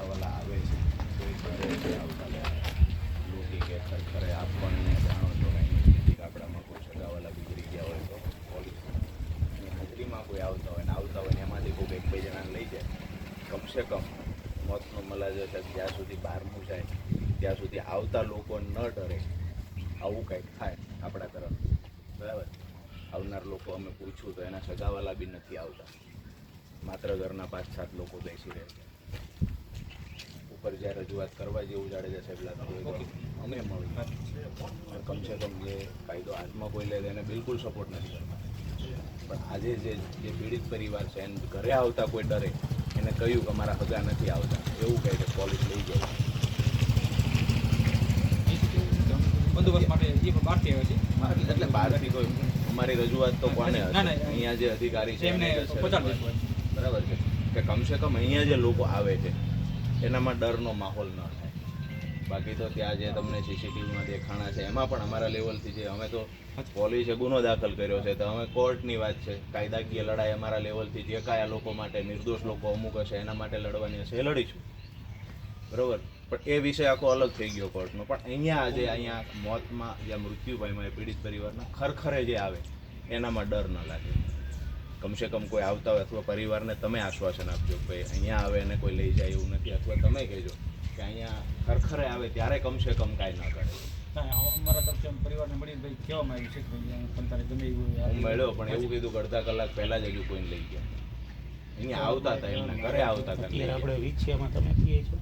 સગાવાલા આવે છે. આવતા લૂંટી કે ખરેખરે આપવાની જાણો છો નૈતિક આપણામાં કોઈ સગાવાલા ગુજરી ગયા હોય તો હાજરીમાં કોઈ આવતા હોય ને આવતા હોય ને એમાંથી કોઈ એક બે જણાને લઈ જાય. કમસે કમ મોતનો મલાજો છે, જ્યાં સુધી બહારનું જાય, ત્યાં સુધી આવતા લોકો ન ડરે. આવું કંઈક થાય આપણા તરફ. બરાબર? આવનાર લોકો અમે પૂછ્યું તો એના સગાવાલા બી નથી આવતા. માત્ર ઘરના પાંચ સાત લોકો બેસી રહે છે. ઉપર જ્યાં રજૂઆત કરવા જેવું જાડેજા સાહેબ લાગતું હોય તો. અમે મળી કમ કમસે કમ જે કાયદો હાથમાં કોઈ લે એને બિલકુલ સપોર્ટ નથી કરતા. પણ આજે જે જે પીડિત પરિવાર છે એને ઘરે આવતા કોઈ ડરે એને કહ્યું કે મારા હગા નથી આવતા. એવું કહે કે પોલીસ લઈ જાય. બંદોબસ્ત માટે એ બહારથી આવ્યા છે? એટલે બહારથી કોઈ અમારી રજૂઆત તો કોને. અહીંયા જે અધિકારી છે એમને. બરાબર છે. કે કમસે કમ અહીંયા જે લોકો આવે છે એનામાં ડરનો માહોલ ન થાય. બાકી તો ત્યાં જે તમને સીસીટીવીમાં દેખાણા છે, એમાં પણ અમારા લેવલથી જે અમે તો પોલીસે ગુનો દાખલ કર્યો છે, તો અમે કોર્ટની વાત છે, કાયદાકીય લડાઈ અમારા લેવલથી જે કાંઈ લોકો માટે નિર્દોષ લોકો અમુક હશે, એના માટે લડવાની હશે, એ લડીશું બરોબર? પણ એ વિષય આખો અલગ થઈ ગયો કોર્ટનો. પણ અહીંયા આજે અહીંયા મોતમાં યા મૃત્યુ પામ્યા પીડિત પરિવારના ખરખરે જે આવે, એનામાં ડર ન લાગે. કમસે કમ કોઈ આવતા હોય અથવા પરિવારને તમે આશ્વાસન આપજો કે ભાઈ અહીંયા આવે અને કોઈ લઈ જાય એવું નથી. અથવા તમે કહેજો કે અહીંયા ખરખરે આવે ત્યારે કમસે કમ કાંઈ ના કરે. અમારા તરફથી આમ પરિવારને મળીને ભાઈ કહેવામાં આવ્યું છે કે ગમે એવું મળ્યો પણ એવું કીધું કે અડધા કલાક પહેલાં જ હજુ કોઈને લઈ ગયા. અહીંયા આવતા હતા એમના ઘરે આવતા હતા. આપણે વીછિયામાં તમે કહીએ છો?